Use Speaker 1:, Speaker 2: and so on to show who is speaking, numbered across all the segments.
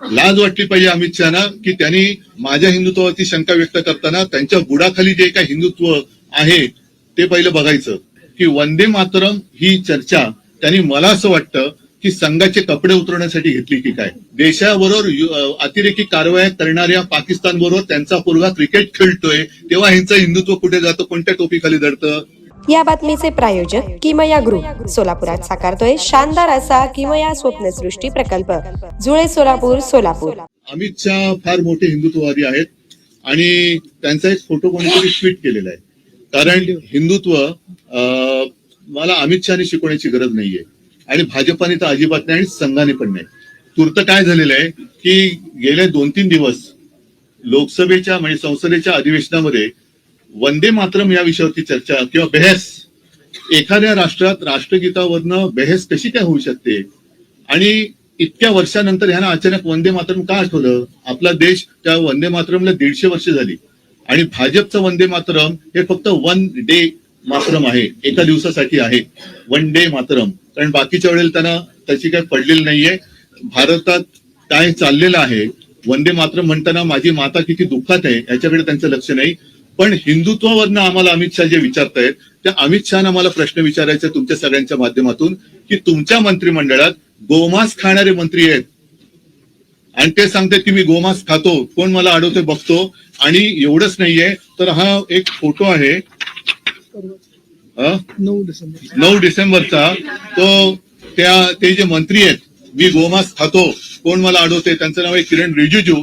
Speaker 1: लाज वाटली पाहिजे अमित शहाना की त्यांनी माझ्या हिंदुत्वावरती शंका व्यक्त करताना त्यांच्या बुडाखाली जे काही हिंदुत्व आहे ते पहिलं बघायचं. की वंदे मातरम ही चर्चा त्यांनी मला असं वाटतं की संघाचे कपडे उतरवण्यासाठी घेतली की काय? देशाबरोबर अतिरेकी कारवाया करणाऱ्या पाकिस्तान बरोबर त्यांचा पोरगा क्रिकेट खेळतोय तेव्हा ह्यांचं हिंदुत्व कुठे जातं कोणत्या टोपीखाली दडतं
Speaker 2: या बातमीचे प्रायोजक किमया ग्रुप सोलापुरात साकारतोय शानदार असा किमया स्वप्नसृष्टी प्रकल्प. जुळे सोलापूर सोलापूर.
Speaker 1: अमित शहा फार मोठे हिंदुत्ववादी आहेत आणि त्यांचा एक फोटो कोणीतरी ट्विट केलेला आहे. कारण हिंदुत्व अं, मला अमित शहाने शिकवण्याची गरज नाहीये. आणि भाजपाने तर अजिबात नाही आणि संघाने पण नाही. तूर्त काय झालेलं आहे की गेले दोन तीन दिवस लोकसभेच्या म्हणजे संसदेच्या अधिवेशनामध्ये वंदे मातरम या विषयावरती चर्चा किंवा बहस. एखाद्या राष्ट्रात राष्ट्रगीतावरनं बहस कशी काय होऊ शकते? आणि इतक्या वर्षानंतर ह्यांना अचानक वंदे मातरम का आठवलं? आपला देश त्या वंदे मातरमला दीडशे वर्ष झाली. आणि भाजपचं वंदे मातरम हे फक्त वन डे मातरम आहे. एका दिवसासाठी आहे. One day Mataram. कारण बाकीच्या वेळेला त्यांना त्याची काही पडलेली नाहीये. भारतात काय चाललेलं आहे? वंदे मातरम म्हणताना माझी माता किती दुःखात आहे याच्याकडे त्यांचं लक्ष नाही. पण हिंदुत्वावरनं आम्हाला अमित शहा जे विचारतायत त्या अमित शहानं मला प्रश्न विचारायचा तुमच्या सगळ्यांच्या माध्यमातून की तुमच्या मंत्रिमंडळात गोमांस खाणारे मंत्री आहेत. आणि ते सांगतात की मी गोमांस खातो कोण मला अडवते बघतो आणि एवढंच नाहीये तर हा एक फोटो आहे.
Speaker 3: नऊ
Speaker 1: नऊ डिसेंबरचा. तो त्या ते जे मंत्री आहेत मी गोमांस खातो कोण मला अडवते त्यांचं नाव आहे किरण रिजिजू.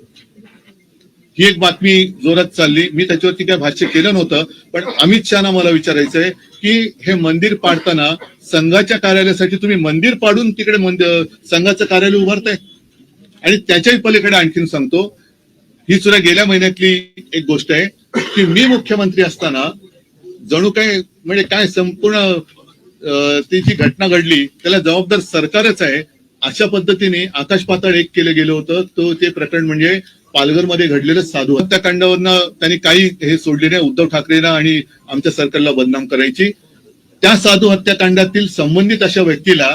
Speaker 1: ही एक बातमी जोरात चालली. मी त्याच्यावरती काय भाष्य केलं नव्हतं पण अमित शहाना मला विचारायचंय की हे मंदिर पाडताना संघाच्या कार्यालयासाठी तुम्ही मंदिर पाडून तिकडे संघाचं कार्यालय उभारताय? आणि त्याच्याही पलीकडे आणखीन सांगतो ही सुद्धा गेल्या महिन्यातली एक गोष्ट आहे की मी मुख्यमंत्री असताना जणू काय म्हणजे काय संपूर्ण ती जी घटना घडली त्याला जबाबदार सरकारच आहे. अशा पद्धतीने आकाश पाताळ एक केलं गेलं होतं. तो ते प्रकरण म्हणजे पालघरमध्ये घडलेलं साधू हत्याकांडावरनं त्यांनी काही हे सोडले नाही. उद्धव ठाकरेंना आणि आमच्या सरकारला बदनाम करायची. त्या साधू हत्याकांडातील संबंधित अशा व्यक्तीला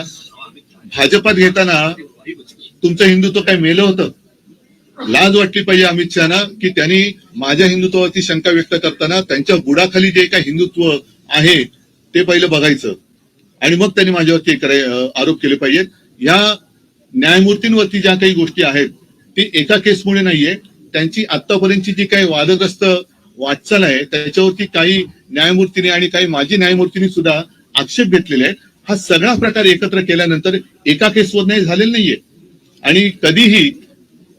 Speaker 1: भाजपात घेताना तुमचं हिंदुत्व काय मेलं होतं? लाज वाटली पाहिजे अमित शहाना की त्यांनी माझ्या हिंदुत्वावरती शंका व्यक्त करताना त्यांच्या बुडाखाली जे काही हिंदुत्व आहे ते पहिलं बघायचं. आणि मग त्यांनी माझ्यावरती आरोप केले पाहिजेत. या न्यायमूर्तींवरती ज्या काही गोष्टी आहेत ती एका केसमुळे नाहीये. त्यांची आतापर्यंतची जी काही वादग्रस्त वाटचाल आहे त्याच्यावरती काही न्यायमूर्तीने आणि काही माजी न्यायमूर्तींनी सुद्धा आक्षेप घेतलेले आहेत. हा सगळा प्रकार एकत्र केल्यानंतर एका केसवर नाही झालेला नाहीये. आणि कधीही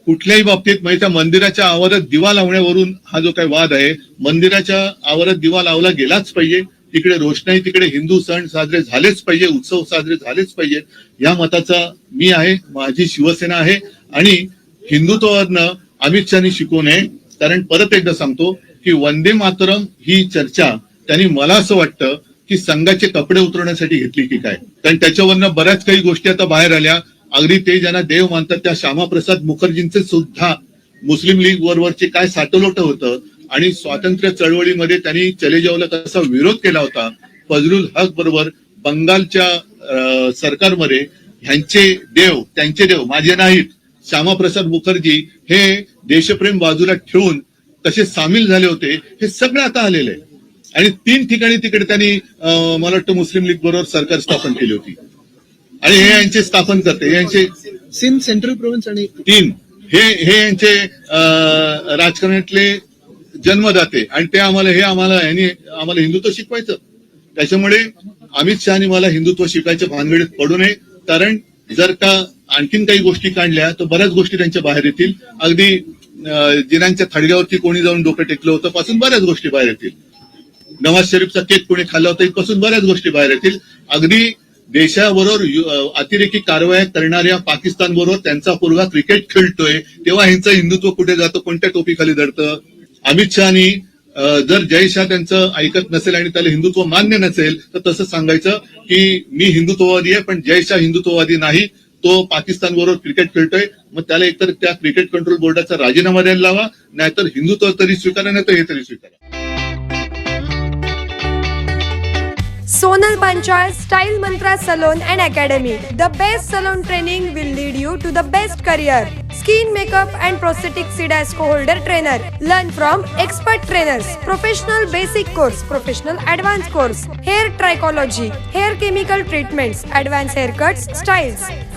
Speaker 1: कुठल्याही बाबतीत म्हणजे त्या मंदिराच्या आवारात दिवा लावण्यावरून हा जो काही वाद आहे मंदिराच्या आवारात दिवा लावला गेलाच पाहिजे. तिकडे रोषणाई तिकडे हिंदू सण साजरे झालेच पाहिजे उत्सव साजरे झालेच पाहिजेत या मताचा मी आहे माझी शिवसेना आहे. आणि हिंदुत्वावरनं अमित शहानी शिकू नये. कारण परत एकदा सांगतो की वंदे मातरम ही चर्चा त्यांनी मला असं वाटतं की संघाचे कपडे उतरवण्यासाठी घेतली की काय. कारण त्याच्यावरनं बऱ्याच काही गोष्टी आता बाहेर आल्या. अगदी ते ज्यांना देव मानतात त्या श्यामाप्रसाद मुखर्जींचे सुद्धा मुस्लिम लीग वरवरचे काय साटलोट होतं आणि स्वातंत्र्य चळवळीमध्ये त्यांनी चलेजावला कसा विरोध केला होता. फजलुल हक बरोबर बंगालच्या अं, सरकारमध्ये ह्यांचे देव त्यांचे देव माझे नाहीत. श्यामाप्रसाद मुखर्जी हे देशप्रेम बाजूला ठेवून कसे सामील झाले होते हे सगळं आता आलेलं आहे. आणि तीन ठिकाणी तिकडे त्यांनी मला वाटतं मुस्लिम लीग बरोबर सरकार स्थापन केली होती. आणि हे यांचे स्थापन करते यांचे
Speaker 3: सिंध सेंट्रल प्रोव्हिन्स आणि
Speaker 1: तीन. हे हे यांचे राजकारणातले जन्मदाते आणि ते आम्हाला हे आम्हाला यांनी आम्हाला हिंदुत्व शिकवायचं. त्याच्यामुळे अमित शहानी मला हिंदुत्व शिकायच्या भानगडीत पडू नये कारण जर का आणखीन काही गोष्टी काढल्या तर बऱ्याच गोष्टी त्यांच्या बाहेर येतील. अगदी जिनांच्या थडग्यावरती कोणी जाऊन डोकं टेकलं होतं पासून बऱ्याच गोष्टी बाहेर येतील. नवाज शरीफचा केक कोणी खाल्ला होता इथपासून बऱ्याच गोष्टी बाहेर येतील. अगदी देशाबरोबर अतिरेकी कारवाया करणाऱ्या पाकिस्तान बरोबर त्यांचा पोरगा क्रिकेट खेळतोय तेव्हा ह्यांचं हिंदुत्व कुठे जातं कोणत्या टोपीखाली दडतं अमित शहानी जर जय शाह त्यांचं ऐकत नसेल आणि त्याला हिंदुत्व मान्य नसेल तर तसं सांगायचं की मी हिंदुत्ववादी आहे पण जय शाह हिंदुत्ववादी नाही. तो पाकिस्तान बरोबर क्रिकेट खेळतोय. मग त्याला एकतर त्या क्रिकेट कंट्रोल बोर्डाचा राजीनामा द्यायला लावा नाहीतर हिंदुत्व तरी स्वीकारा नाही तर हे तरी स्वीकारा.
Speaker 2: Sonal Panchal style Mantra salon and academy. The best salon training will lead you to the best career skin makeup and prosthetic CIDESCO holder trainer learn from expert trainers professional basic course professional advance course hair trichology hair chemical treatments advance hair cut styles